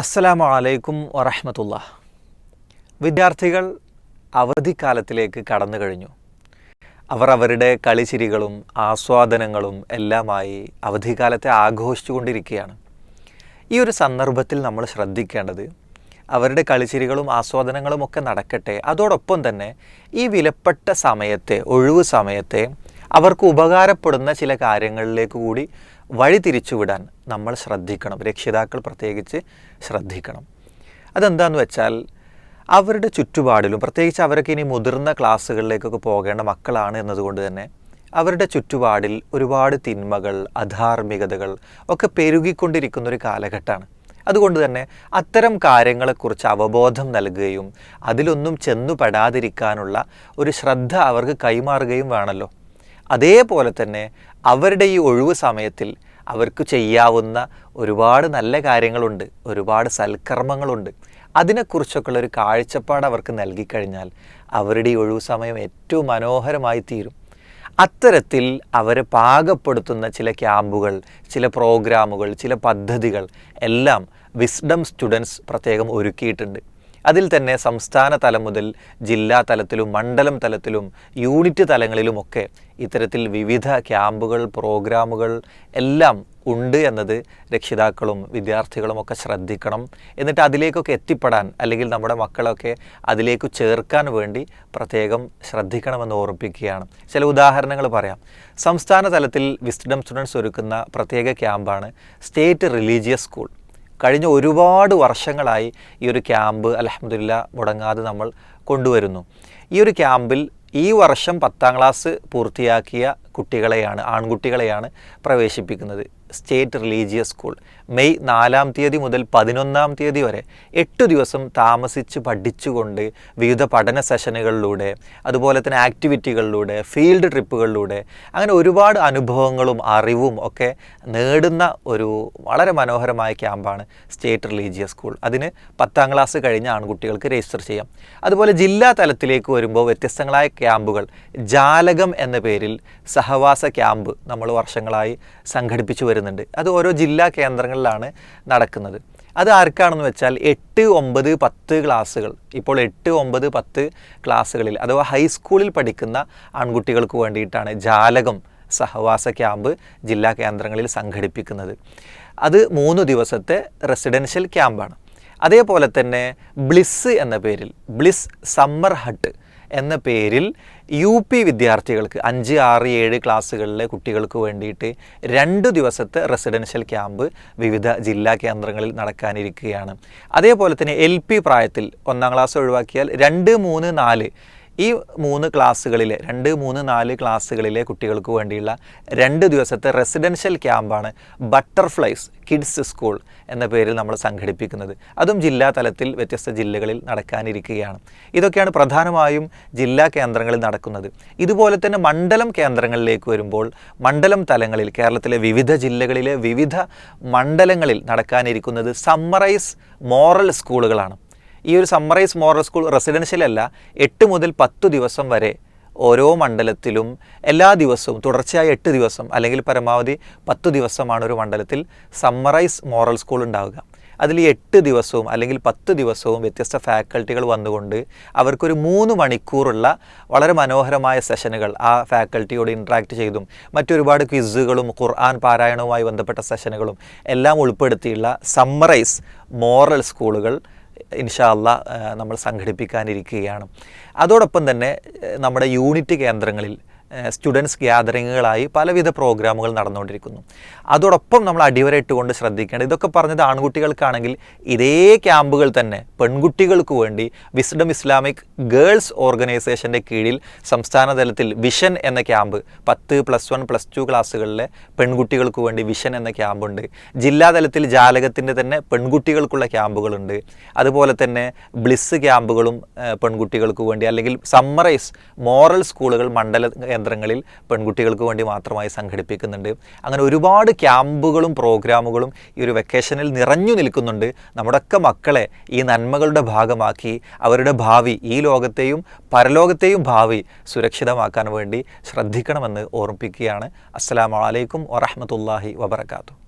അസ്സലാമു അലൈക്കും വറഹമത്തുള്ള വിദ്യാർത്ഥികൾ അവധിക്കാലത്തിലേക്ക് കടന്നു കഴിഞ്ഞു. അവർ അവരുടെ കളിച്ചിരികളും ആസ്വാദനങ്ങളും എല്ലാമായി അവധിക്കാലത്തെ ആഘോഷിച്ചുകൊണ്ടിരിക്കുകയാണ് ഈ ഒരു സന്ദർഭത്തിൽ നമ്മൾ ശ്രദ്ധിക്കേണ്ടത് അവരുടെ കളിച്ചിരികളും ആസ്വാദനങ്ങളും ഒക്കെ നടക്കട്ടെ. അതോടൊപ്പം തന്നെ ഈ വിലപ്പെട്ട സമയത്തെ ഒഴിവ് സമയത്തെ അവർക്ക് ഉപകാരപ്പെടുന്ന ചില കാര്യങ്ങളിലേക്ക് കൂടി വഴി തിരിച്ചുവിടാൻ നമ്മൾ ശ്രദ്ധിക്കണം. രക്ഷിതാക്കൾ പ്രത്യേകിച്ച് ശ്രദ്ധിക്കണം. അതെന്താന്ന് വെച്ചാൽ അവരുടെ ചുറ്റുപാടിലും പ്രത്യേകിച്ച് അവരൊക്കെ ഇനി മുതിർന്ന ക്ലാസ്സുകളിലേക്കൊക്കെ പോകേണ്ട മക്കളാണ് എന്നതുകൊണ്ട് തന്നെ അവരുടെ ചുറ്റുപാടിൽ ഒരുപാട് തിന്മകൾ അധാർമികതകൾ ഒക്കെ പെരുകിക്കൊണ്ടിരിക്കുന്ന ഒരു കാലഘട്ടമാണ്. അതുകൊണ്ട് തന്നെ അത്തരം കാര്യങ്ങളെക്കുറിച്ച് അവബോധം നൽകുകയും അതിലൊന്നും ചെന്നുപെടാതിരിക്കാനുള്ള ഒരു ശ്രദ്ധ അവർക്ക് കൈമാറുകയും വേണമല്ലോ. അതേപോലെ തന്നെ അവരുടെ ഈ ഒഴിവ് സമയത്തിൽ അവർക്ക് ചെയ്യാവുന്ന ഒരുപാട് നല്ല കാര്യങ്ങളുണ്ട് ഒരുപാട് സൽക്കർമ്മങ്ങളുണ്ട്. അതിനെക്കുറിച്ചൊക്കെയുള്ള ഒരു കാഴ്ചപ്പാട് അവർക്ക് നൽകിക്കഴിഞ്ഞാൽ അവരുടെ ഒഴിവ് സമയം ഏറ്റവും മനോഹരമായി തീരും. അത്തരത്തിൽ അവരെ പാകപ്പെടുത്തുന്ന ചില ക്യാമ്പുകൾ ചില പ്രോഗ്രാമുകൾ ചില പദ്ധതികൾ എല്ലാം വിസ്ഡം സ്റ്റുഡൻസ് പ്രത്യേകം ഒരുക്കിയിട്ടുണ്ട്. അതിൽ തന്നെ സംസ്ഥാന തലം മുതൽ ജില്ലാ തലത്തിലും മണ്ഡലം തലത്തിലും യൂണിറ്റ് തലങ്ങളിലുമൊക്കെ ഇത്തരത്തിൽ വിവിധ ക്യാമ്പുകൾ പ്രോഗ്രാമുകൾ എല്ലാം ഉണ്ട് എന്നത് രക്ഷിതാക്കളും വിദ്യാർത്ഥികളും ഒക്കെ ശ്രദ്ധിക്കണം. എന്നിട്ട് അതിലേക്കൊക്കെ എത്തിപ്പെടാൻ അല്ലെങ്കിൽ നമ്മുടെ മക്കളൊക്കെ അതിലേക്ക് ചേർക്കാൻ വേണ്ടി പ്രത്യേകം ശ്രദ്ധിക്കണമെന്ന് ഓർമ്മിപ്പിക്കുകയാണ് ചില ഉദാഹരണങ്ങൾ പറയാം. സംസ്ഥാന തലത്തിൽ വിസ്ഡം സ്റ്റുഡൻസ് ഒരുക്കുന്ന പ്രത്യേക ക്യാമ്പാണ് സ്റ്റേറ്റ് റിലീജിയസ് സ്കൂൾ. കഴിഞ്ഞ ഒരുപാട് വർഷങ്ങളായി ഈ ഒരു ക്യാമ്പ് അലഹമ്മദില്ല മുടങ്ങാതെ നമ്മൾ കൊണ്ടുവരുന്നു. ഈ ഒരു ക്യാമ്പിൽ ഈ വർഷം പത്താം ക്ലാസ് പൂർത്തിയാക്കിയ കുട്ടികളെയാണ് ആൺകുട്ടികളെയാണ് പ്രവേശിപ്പിക്കുന്നത്. State religious school. മെയ് നാലാം തീയതി മുതൽ പതിനൊന്നാം തീയതി വരെ എട്ട് ദിവസം താമസിച്ച് പഠിച്ചുകൊണ്ട് വിവിധ പഠന സെഷനുകളിലൂടെ അതുപോലെ തന്നെ ആക്ടിവിറ്റികളിലൂടെ ഫീൽഡ് ട്രിപ്പുകളിലൂടെ അങ്ങനെ ഒരുപാട് അനുഭവങ്ങളും അറിവും ഒക്കെ നേടുന്ന ഒരു വളരെ മനോഹരമായ ക്യാമ്പാണ് സ്റ്റേറ്റ് റിലീജിയസ് സ്കൂൾ. അതിന് പത്താം ക്ലാസ് കഴിഞ്ഞ ആൺകുട്ടികൾക്ക് രജിസ്റ്റർ ചെയ്യാം. അതുപോലെ ജില്ലാ തലത്തിലേക്ക് വരുമ്പോൾ വ്യത്യസ്തങ്ങളായ ക്യാമ്പുകൾ. ജാലകം എന്ന പേരിൽ സഹവാസ ക്യാമ്പ് നമ്മൾ വർഷങ്ങളായി സംഘടിപ്പിച്ചു വരുന്നുണ്ട്. അത് ഓരോ ജില്ലാ കേന്ദ്രങ്ങളിലാണ് നടക്കുന്നത്. അത് ആർക്കാണെന്ന് വെച്ചാൽ എട്ട് ഒമ്പത് പത്ത് ക്ലാസ്സുകൾ. ഇപ്പോൾ എട്ട് ഒമ്പത് പത്ത് ക്ലാസ്സുകളിൽ അഥവാ ഹൈസ്കൂളിൽ പഠിക്കുന്ന ആൺകുട്ടികൾക്ക് വേണ്ടിയിട്ടാണ് ജാലകം സഹവാസ ക്യാമ്പ് ജില്ലാ കേന്ദ്രങ്ങളിൽ സംഘടിപ്പിക്കുന്നത്. അത് മൂന്ന് ദിവസത്തെ റെസിഡൻഷ്യൽ ക്യാമ്പാണ്. അതേപോലെ തന്നെ ബ്ലിസ് എന്ന പേരിൽ ബ്ലിസ് സമ്മർ ഹട്ട് എന്ന പേരിൽ യു പി വിദ്യാർത്ഥികൾക്ക് അഞ്ച് ആറ് ഏഴ് ക്ലാസ്സുകളിലെ കുട്ടികൾക്ക് വേണ്ടിയിട്ട് രണ്ട് ദിവസത്തെ റെസിഡൻഷ്യൽ ക്യാമ്പ് വിവിധ ജില്ലാ കേന്ദ്രങ്ങളിൽ നടക്കാനിരിക്കുകയാണ്. അതേപോലെ തന്നെ എൽ പി പ്രായത്തിൽ ഒന്നാം ക്ലാസ് ഒഴിവാക്കിയാൽ രണ്ട് മൂന്ന് നാല് ഈ മൂന്ന് ക്ലാസ്സുകളിലെ രണ്ട് മൂന്ന് നാല് ക്ലാസ്സുകളിലെ കുട്ടികൾക്ക് വേണ്ടിയുള്ള രണ്ട് ദിവസത്തെ റെസിഡൻഷ്യൽ ക്യാമ്പാണ് ബട്ടർഫ്ലൈസ് കിഡ്സ് സ്കൂൾ എന്ന പേരിൽ നമ്മൾ സംഘടിപ്പിക്കുന്നത്. അതും ജില്ലാ തലത്തിൽ വ്യത്യസ്ത ജില്ലകളിൽ നടക്കാനിരിക്കുകയാണ്. ഇതൊക്കെയാണ് പ്രധാനമായും ജില്ലാ കേന്ദ്രങ്ങളിൽ നടക്കുന്നത്. ഇതുപോലെ തന്നെ മണ്ഡലം കേന്ദ്രങ്ങളിലേക്ക് വരുമ്പോൾ മണ്ഡലം തലങ്ങളിൽ കേരളത്തിലെ വിവിധ ജില്ലകളിലെ വിവിധ മണ്ഡലങ്ങളിൽ നടക്കാനിരിക്കുന്നത് സമ്മറൈസ് മോറൽ സ്കൂളുകളാണ് ഈ ഒരു സമ്മറൈസ് മോറൽ സ്കൂൾ റെസിഡൻഷ്യൽ അല്ല എട്ട് മുതൽ പത്ത് ദിവസം വരെ ഓരോ മണ്ഡലത്തിലും എല്ലാ ദിവസവും തുടർച്ചയായി എട്ട് ദിവസം അല്ലെങ്കിൽ പരമാവധി പത്ത് ദിവസമാണ് ഒരു മണ്ഡലത്തിൽ സമ്മറൈസ് മോറൽ സ്കൂൾ ഉണ്ടാവുക. അതിൽ എട്ട് ദിവസവും അല്ലെങ്കിൽ പത്ത് ദിവസവും വ്യത്യസ്ത ഫാക്കൽറ്റികൾ വന്നുകൊണ്ട് അവർക്കൊരു മൂന്ന് മണിക്കൂറുള്ള വളരെ മനോഹരമായ സെഷനുകൾ ആ ഫാക്കൽറ്റിയോട് ഇൻട്രാക്ട് ചെയ്തും മറ്റൊരുപാട് ക്വിസുകളും ഖുർആൻ പാരായണവുമായി ബന്ധപ്പെട്ട സെഷനുകളും എല്ലാം ഉൾപ്പെടുത്തിയുള്ള സമ്മറൈസ് മോറൽ സ്കൂളുകൾ ഇൻഷാല്ല നമ്മൾ സംഘടിപ്പിക്കാനിരിക്കുകയാണ്. അതോടൊപ്പം തന്നെ നമ്മുടെ യൂണിറ്റ് കേന്ദ്രങ്ങളിൽ സ്റ്റുഡൻസ് ഗ്യാതറിങ്ങുകളായി പലവിധ പ്രോഗ്രാമുകൾ നടന്നുകൊണ്ടിരിക്കുന്നു. അതോടൊപ്പം നമ്മൾ അടിവരയിട്ടുകൊണ്ട് ശ്രദ്ധിക്കേണ്ടത് ഇതൊക്കെ പറഞ്ഞത് ആൺകുട്ടികൾക്കാണെങ്കിൽ ഇതേ ക്യാമ്പുകൾ തന്നെ പെൺകുട്ടികൾക്ക് വേണ്ടി വിസ്ഡം ഇസ്ലാമിക് ഗേൾസ് ഓർഗനൈസേഷന്റെ കീഴിൽ സംസ്ഥാന തലത്തിൽ വിഷൻ എന്ന ക്യാമ്പ് പത്ത് പ്ലസ് വൺ പ്ലസ് ടു ക്ലാസ്സുകളിലെ പെൺകുട്ടികൾക്ക് വേണ്ടി വിഷൻ എന്ന ക്യാമ്പുണ്ട്. ജില്ലാ തലത്തിൽ ജാലകത്തിന്റെ തന്നെ പെൺകുട്ടികൾക്കുള്ള ക്യാമ്പുകളുണ്ട്. അതുപോലെ തന്നെ ബ്ലിസ് ക്യാമ്പുകളും പെൺകുട്ടികൾക്ക് വേണ്ടി അല്ലെങ്കിൽ സമ്മറൈസ് മോറൽ സ്കൂളുകൾ മണ്ഡല കേന്ദ്രങ്ങളിൽ പെൺകുട്ടികൾക്ക് വേണ്ടി മാത്രമായി സംഘടിപ്പിക്കുന്നുണ്ട്. അങ്ങനെ ഒരുപാട് ക്യാമ്പുകളും പ്രോഗ്രാമുകളും ഈ ഒരു വെക്കേഷനിൽ നിറഞ്ഞു നിൽക്കുന്നുണ്ട്. നമ്മുടെയൊക്കെ മക്കളെ ഈ നന്മകളുടെ ഭാഗമാക്കി അവരുടെ ഭാവി ഈ ലോകത്തെയും പരലോകത്തെയും ഭാവി സുരക്ഷിതമാക്കാൻ വേണ്ടി ശ്രദ്ധിക്കണമെന്ന് ഓർമ്മിപ്പിക്കുകയാണ്. അസ്സാം വലൈക്കും വറഹമത്തല്ലാഹി വബർക്കാത്തു